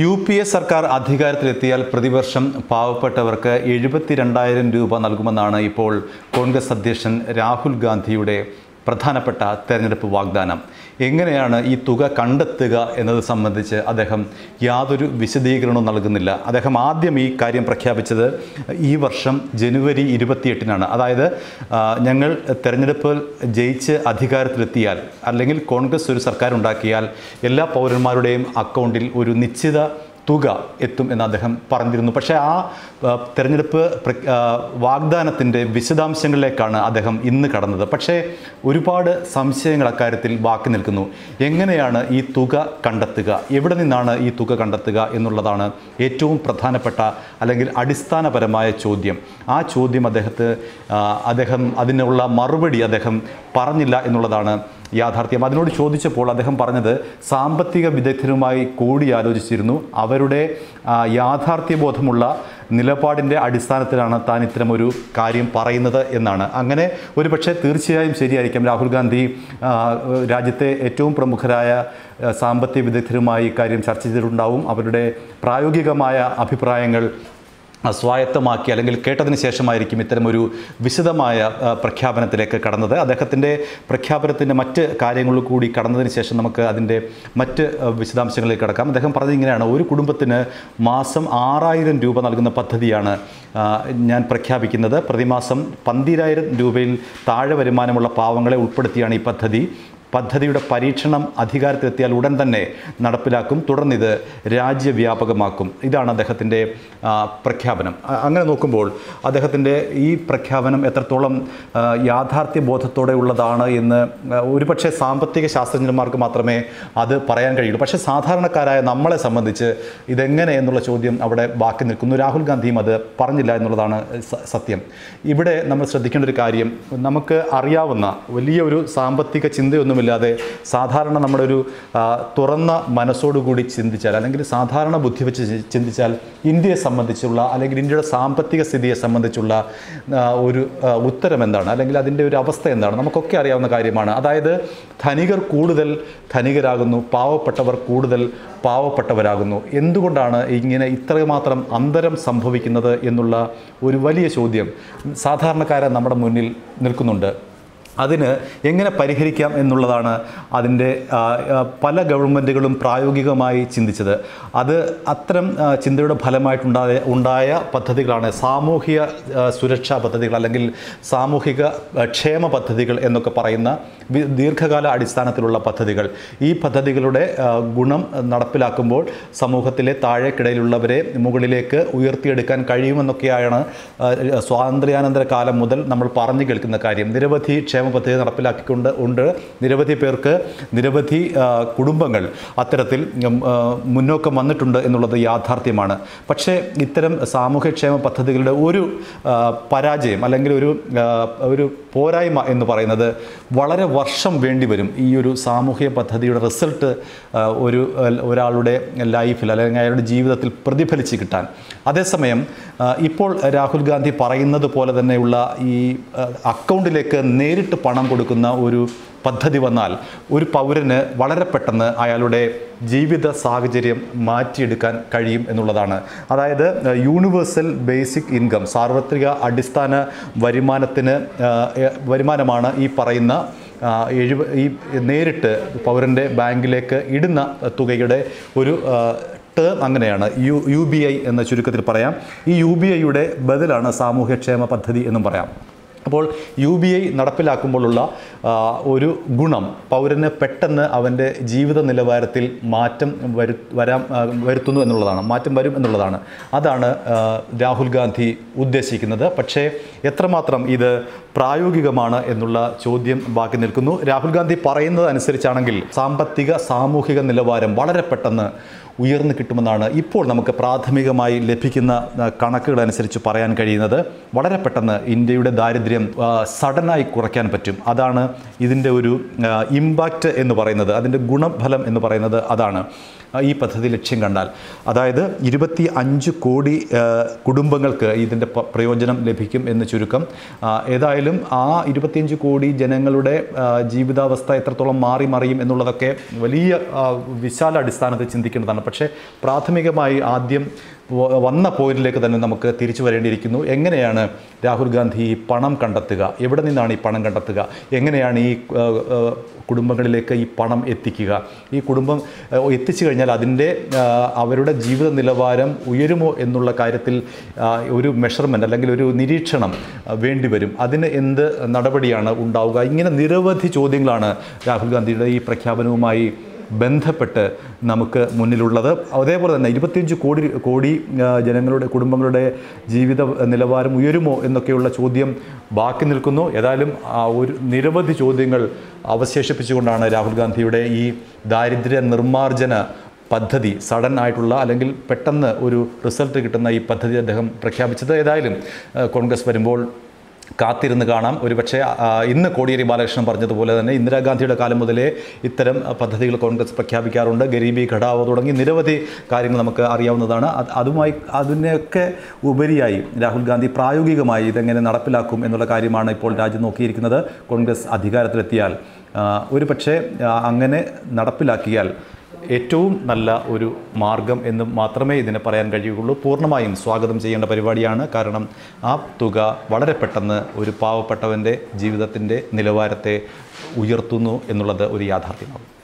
U P A സർക്കാർ അധികാരത്തിലെത്തിയാൽ പ്രതിവർഷം പാവപ്പെട്ടവർക്ക് എഴുപത്തിരണ്ടായിരം രൂപ നൽകുമെന്നാണ് ഇപ്പോൾ കോൺഗ്രസ് അധ്യക്ഷൻ രാഹുൽ ഗാന്ധിയുടെ പ്രധാനപ്പെട്ട തെരഞ്ഞെടുപ്പ് വാഗ്ദാനം. എങ്ങനെയാണ് ഈ തുക കണ്ടെത്തുക എന്നത് സംബന്ധിച്ച് അദ്ദേഹം യാതൊരു വിശദീകരണവും നൽകുന്നില്ല. അദ്ദേഹം ആദ്യം ഈ കാര്യം പ്രഖ്യാപിച്ചത് ഈ വർഷം ജനുവരി ഇരുപത്തിയെട്ടിനാണ്. അതായത് ഞങ്ങൾ തെരഞ്ഞെടുപ്പ് ജയിച്ച് അധികാരത്തിലെത്തിയാൽ അല്ലെങ്കിൽ കോൺഗ്രസ് ഒരു സർക്കാർ ഉണ്ടാക്കിയാൽ എല്ലാ പൗരന്മാരുടെയും അക്കൗണ്ടിൽ ഒരു നിശ്ചിത തുക എത്തും എന്ന് അദ്ദേഹം പറഞ്ഞിരുന്നു. പക്ഷേ ആ തെരഞ്ഞെടുപ്പ് വാഗ്ദാനത്തിന്റെ വിശദാംശങ്ങളിലേക്കാണ് അദ്ദേഹം ഇന്ന് കടന്നത്. പക്ഷേ ഒരുപാട് സംശയങ്ങൾ അക്കാര്യത്തിൽ ബാക്കി നിൽക്കുന്നു. എങ്ങനെയാണ് ഈ തുക കണ്ടെത്തുക? എവിടെ നിന്നാണ് ഈ തുക കണ്ടെത്തുക എന്നുള്ളതാണ് ഏറ്റവും പ്രധാനപ്പെട്ട അല്ലെങ്കിൽ അടിസ്ഥാനപരമായ ചോദ്യം. ആ ചോദ്യം അദ്ദേഹത്തെ അദ്ദേഹം അതിനുള്ള മറുപടി അദ്ദേഹം പറഞ്ഞില്ല എന്നുള്ളതാണ് യാഥാർത്ഥ്യം. അതിനോട് ചോദിച്ചപ്പോൾ അദ്ദേഹം പറഞ്ഞത് സാമ്പത്തിക വിദഗ്ധരുമായി കൂടിയാലോചിച്ചിരുന്നു. അവരുടെ യാഥാർത്ഥ്യബോധമുള്ള നിലപാടിന്റെ അടിസ്ഥാനത്തിലാണ് താൻ ഇത്തരമൊരു കാര്യം പറയുന്നത് എന്നാണ്. അങ്ങനെ ഒരുപക്ഷെ തീർച്ചയായും ശരിയായിരിക്കും. രാഹുൽ ഗാന്ധി രാജ്യത്തെ ഏറ്റവും പ്രമുഖരായ സാമ്പത്തിക വിദഗ്ധരുമായി ഇക്കാര്യം ചർച്ച ചെയ്തിട്ടുണ്ടാവും. അവരുടെ പ്രായോഗികമായ അഭിപ്രായങ്ങൾ സ്വായത്തമാക്കി അല്ലെങ്കിൽ കേട്ടതിന് ശേഷമായിരിക്കും ഇത്തരമൊരു വിശദമായ പ്രഖ്യാപനത്തിലേക്ക് കടന്നത്. അദ്ദേഹത്തിന്റെ പ്രഖ്യാപനത്തിന്റെ മറ്റ് കാര്യങ്ങളിൽ കൂടി കടന്നതിന് ശേഷം നമുക്ക് അതിന്റെ മറ്റ് വിശദാംശങ്ങളിലേക്ക് കടക്കാം. അദ്ദേഹം പറഞ്ഞത് ഇങ്ങനെയാണ്. ഒരു കുടുംബത്തിന് മാസം ആറായിരം രൂപ നൽകുന്ന പദ്ധതിയാണ് ഞാൻ പ്രഖ്യാപിക്കുന്നത്. പ്രതിമാസം പന്തിരായിരം രൂപയിൽ താഴെ വരുമാനമുള്ള പാവങ്ങളെ ഉൾപ്പെടുത്തിയാണ് ഈ പദ്ധതി. പദ്ധതിയുടെ പരീക്ഷണം അധികാരത്തിലെത്തിയാൽ ഉടൻ തന്നെ നടപ്പിലാക്കും തുടർന്നിത് രാജ്യവ്യാപകമാക്കും. ഇതാണ് അദ്ദേഹത്തിന്റെ പ്രഖ്യാപനം. അങ്ങനെ നോക്കുമ്പോൾ അദ്ദേഹത്തിന്റെ ഈ പ്രഖ്യാപനം എത്രത്തോളം യാഥാർത്ഥ്യ ബോധത്തോടെ ഉള്ളതാണ് എന്ന് ഒരുപക്ഷെ സാമ്പത്തിക ശാസ്ത്രജ്ഞന്മാർക്ക് മാത്രമേ അത് പറയാൻ കഴിയുള്ളൂ. പക്ഷേ സാധാരണക്കാരായ നമ്മളെ സംബന്ധിച്ച് ഇതെങ്ങനെ എന്നുള്ള ചോദ്യം അവിടെ ബാക്കി നിൽക്കുന്നു. രാഹുൽ ഗാന്ധിയും അത് പറഞ്ഞില്ല എന്നുള്ളതാണ് സത്യം. ഇവിടെ നമ്മൾ ശ്രദ്ധിക്കേണ്ട ഒരു കാര്യം നമുക്ക് അറിയാവുന്ന വലിയ ഒരു സാമ്പത്തിക ചിന്തയൊന്നുമില്ലാതെ സാധാരണ നമ്മുടെ ഒരു തുറന്ന മനസ്സോടുകൂടി ചിന്തിച്ചാൽ അല്ലെങ്കിൽ സാധാരണ ബുദ്ധി വെച്ച് ചിന്തിച്ചാൽ ഇന്ത്യയെ സംബന്ധിച്ചുള്ള അല്ലെങ്കിൽ ഇന്ത്യയുടെ സാമ്പത്തിക സ്ഥിതിയെ സംബന്ധിച്ചുള്ള ഒരു ഉത്തരം എന്താണ്? അല്ലെങ്കിൽ അതിന്റെ ഒരു അവസ്ഥ എന്താണ്? നമുക്കൊക്കെ അറിയാവുന്ന കാര്യമാണ്. അതായത് ധനികർ കൂടുതൽ ധനികരാകുന്നു പാവപ്പെട്ടവർ കൂടുതൽ പാവപ്പെട്ടവരാകുന്നു. എന്തുകൊണ്ടാണ് ഇങ്ങനെ ഇത്രമാത്രം അന്തരം സംഭവിക്കുന്നത് എന്നുള്ള ഒരു വലിയ ചോദ്യം സാധാരണക്കാരൻ നമ്മുടെ മുന്നിൽ നിൽക്കുന്നുണ്ട്. അതിന് എങ്ങനെ പരിഹരിക്കാം എന്നുള്ളതാണ് അതിന്റെ പല ഗവൺമെന്റുകളും പ്രായോഗികമായി ചിന്തിച്ചത്. അത് അത്തരം ചിന്തയുടെ ഫലമായിട്ടുണ്ടായ ഉണ്ടായ പദ്ധതികളാണ് സാമൂഹിക സുരക്ഷാ പദ്ധതികൾ അല്ലെങ്കിൽ സാമൂഹിക ക്ഷേമ പദ്ധതികൾ എന്നൊക്കെ പറയുന്ന ദീർഘകാല അടിസ്ഥാനത്തിലുള്ള പദ്ധതികൾ. ഈ പദ്ധതികളുടെ ഗുണം നടപ്പിലാക്കുമ്പോൾ സമൂഹത്തിലെ താഴേക്കിടയിലുള്ളവരെ മുകളിലേക്ക് ഉയർത്തിയെടുക്കാൻ കഴിയുമെന്നൊക്കെയാണ് സ്വാതന്ത്ര്യാനന്തര കാലം മുതൽ നമ്മൾ പറഞ്ഞു കേൾക്കുന്ന കാര്യം. നിരവധി ക്ഷേമ പദ്ധതി നടപ്പിലാക്കിക്കൊണ്ട് ഉണ്ട്. നിരവധി പേർക്ക് നിരവധി കുടുംബങ്ങൾ അത്തരത്തിൽ മുന്നോക്കം വന്നിട്ടുണ്ട് എന്നുള്ളത് യാഥാർത്ഥ്യമാണ്. പക്ഷേ ഇത്തരം സാമൂഹ്യക്ഷേമ പദ്ധതികളുടെ ഒരു പരാജയം അല്ലെങ്കിൽ ഒരു ഒരു പോരായ്മ എന്ന് പറയുന്നത് വളരെ വർഷം വേണ്ടി വരും. ഈ ഒരു സാമൂഹ്യ പദ്ധതിയുടെ റിസൾട്ട് ഒരു ഒരാളുടെ ലൈഫിൽ അല്ലെങ്കിൽ അയാളുടെ ജീവിതത്തിൽ പ്രതിഫലിച്ച് കിട്ടാൻ. അതേസമയം ഇപ്പോൾ രാഹുൽ ഗാന്ധി പറയുന്നത് പോലെ തന്നെയുള്ള ഈ അക്കൗണ്ടിലേക്ക് നേരിട്ട് പണം കൊടുക്കുന്ന ഒരു പദ്ധതി വന്നാൽ ഒരു പൗരന് വളരെ പെട്ടെന്ന് അയാളുടെ ജീവിത സാഹചര്യം മാറ്റിയെടുക്കാൻ കഴിയും എന്നുള്ളതാണ്. അതായത് യൂണിവേഴ്സൽ ബേസിക് ഇൻകം സാർവത്രിക അടിസ്ഥാന വരുമാനത്തിന് വരുമാനമാണ് ഈ പറയുന്ന എഴുപ ഈ നേരിട്ട് പൗരന്റെ ബാങ്കിലേക്ക് ഇടുന്ന തുകയുടെ ഒരു ടേം അങ്ങനെയാണ്. യു യു ബി ഐ എന്ന ചുരുക്കത്തിൽ പറയാം. ഈ യു ബി ഐയുടെ ബദലാണ് സാമൂഹ്യക്ഷേമ പദ്ധതി എന്നും പറയാം. അപ്പോൾ യു ബി ഐ നടപ്പിലാക്കുമ്പോഴുള്ള ഒരു ഗുണം പൗരന് പെട്ടെന്ന് അവന്റെ ജീവിത നിലവാരത്തിൽ മാറ്റം വരു വരാം വരുത്തുന്നു എന്നുള്ളതാണ് മാറ്റം വരും എന്നുള്ളതാണ്. അതാണ് രാഹുൽ ഗാന്ധി ഉദ്ദേശിക്കുന്നത്. പക്ഷേ എത്രമാത്രം ഇത് പ്രായോഗികമാണ് എന്നുള്ള ചോദ്യം ബാക്കി നിൽക്കുന്നു. രാഹുൽ ഗാന്ധി പറയുന്നത് അനുസരിച്ചാണെങ്കിൽ സാമ്പത്തിക സാമൂഹിക നിലവാരം വളരെ പെട്ടെന്ന് ഉയർന്നു കിട്ടുമെന്നാണ് ഇപ്പോൾ നമുക്ക് പ്രാഥമികമായി ലഭിക്കുന്ന കണക്കുകൾ അനുസരിച്ച് പറയാൻ കഴിയുന്നത്. വളരെ പെട്ടെന്ന് ഇന്ത്യയുടെ ദാരിദ്ര്യം സഡനായി കുറയ്ക്കാൻ പറ്റും. അതാണ് ഇതിന്റെ ഒരു ഇമ്പാക്റ്റ് എന്ന് പറയുന്നത്. അതിന്റെ ഗുണഫലം എന്ന് പറയുന്നത് അതാണ്. ഈ പദ്ധതി ലക്ഷ്യം കണ്ടാൽ. അതായത് ഇരുപത്തി അഞ്ച് കോടി കുടുംബങ്ങൾക്ക് ഇതിന്റെ പ്രയോജനം ലഭിക്കും എന്ന് ചുരുക്കം. ഏതായാലും ആ ഇരുപത്തിയഞ്ച് കോടി ജനങ്ങളുടെ ജീവിതാവസ്ഥ എത്രത്തോളം മാറി മറിയും എന്നുള്ളതൊക്കെ വലിയ വിശാല അടിസ്ഥാനത്തിൽ ചിന്തിക്കേണ്ടതാണ്. പക്ഷേ പ്രാഥമികമായി ആദ്യം വന്ന പോയിന്റിലേക്ക് തന്നെ നമുക്ക് തിരിച്ചു വരേണ്ടിയിരിക്കുന്നു. എങ്ങനെയാണ് രാഹുൽ ഗാന്ധി ഈ പണം കണ്ടെത്തുക? എവിടെ നിന്നാണ് ഈ പണം കണ്ടെത്തുക? എങ്ങനെയാണ് ഈ കുടുംബങ്ങളിലേക്ക് ഈ പണം എത്തിക്കുക? ഈ കുടുംബം എത്തിച്ചു കഴിഞ്ഞാൽ അതിന്റെ അവരുടെ ജീവിത നിലവാരം ഉയരുമോ എന്നുള്ള കാര്യത്തിൽ ഒരു മെഷർമെന്റ് അല്ലെങ്കിൽ ഒരു നിരീക്ഷണം വേണ്ടിവരും അതിന് എന്ത് നടപടിയാണ് ഉണ്ടാവുക? ഇങ്ങനെ നിരവധി ചോദ്യങ്ങളാണ് രാഹുൽ ഗാന്ധിയുടെ ഈ പ്രഖ്യാപനവുമായി ബന്ധപ്പെട്ട് നമുക്ക് മുന്നിലുള്ളത്. അതേപോലെ തന്നെ ഇരുപത്തിയഞ്ച് കോടി കോടി ജനങ്ങളുടെ കുടുംബങ്ങളുടെ ജീവിത നിലവാരം ഉയരുമോ എന്നൊക്കെയുള്ള ചോദ്യം ബാക്കി നിൽക്കുന്നു. ഏതായാലും ഒരു നിരവധി ചോദ്യങ്ങൾ അവശേഷിപ്പിച്ചുകൊണ്ടാണ് രാഹുൽ ഗാന്ധിയുടെ ഈ ദാരിദ്ര്യ നിർമ്മാർജന പദ്ധതി സഡൻ ആയിട്ടുള്ള അല്ലെങ്കിൽ പെട്ടെന്ന് ഒരു റിസൾട്ട് കിട്ടുന്ന ഈ പദ്ധതി അദ്ദേഹം പ്രഖ്യാപിച്ചത് ഏതായാലും കോൺഗ്രസ് വരുമ്പോൾ കാത്തിരുന്ന് കാണാം. ഒരുപക്ഷെ ഇന്ന് കോടിയേരി ബാലകൃഷ്ണൻ പറഞ്ഞതുപോലെ തന്നെ ഇന്ദിരാഗാന്ധിയുടെ കാലം മുതലേ ഇത്തരം പദ്ധതികൾ കോൺഗ്രസ് പ്രഖ്യാപിക്കാറുണ്ട്. ഗരീബി ഘടാവ് തുടങ്ങി നിരവധി കാര്യങ്ങൾ നമുക്ക് അറിയാവുന്നതാണ്. അതുമായി അതിനൊക്കെ ഉപരിയായി രാഹുൽ ഗാന്ധി പ്രായോഗികമായി ഇതെങ്ങനെ നടപ്പിലാക്കും എന്നുള്ള കാര്യമാണ് ഇപ്പോൾ രാജ്യം നോക്കിയിരിക്കുന്നത്. കോൺഗ്രസ് അധികാരത്തിലെത്തിയാൽ ഒരു പക്ഷേ അങ്ങനെ നടപ്പിലാക്കിയാൽ ഏറ്റവും നല്ല ഒരു മാർഗം എന്ന് മാത്രമേ ഇതിനെ പറയാൻ കഴിയുകയുള്ളൂ. പൂർണമായും സ്വാഗതം ചെയ്യേണ്ട പരിപാടിയാണ്. കാരണം ആ തുക വളരെ പെട്ടെന്ന് ഒരു പാവപ്പെട്ടവന്റെ ജീവിതത്തിന്റെ നിലവാരത്തെ ഉയർത്തുന്നു എന്നുള്ളത് ഒരു യാഥാർത്ഥ്യമാകും.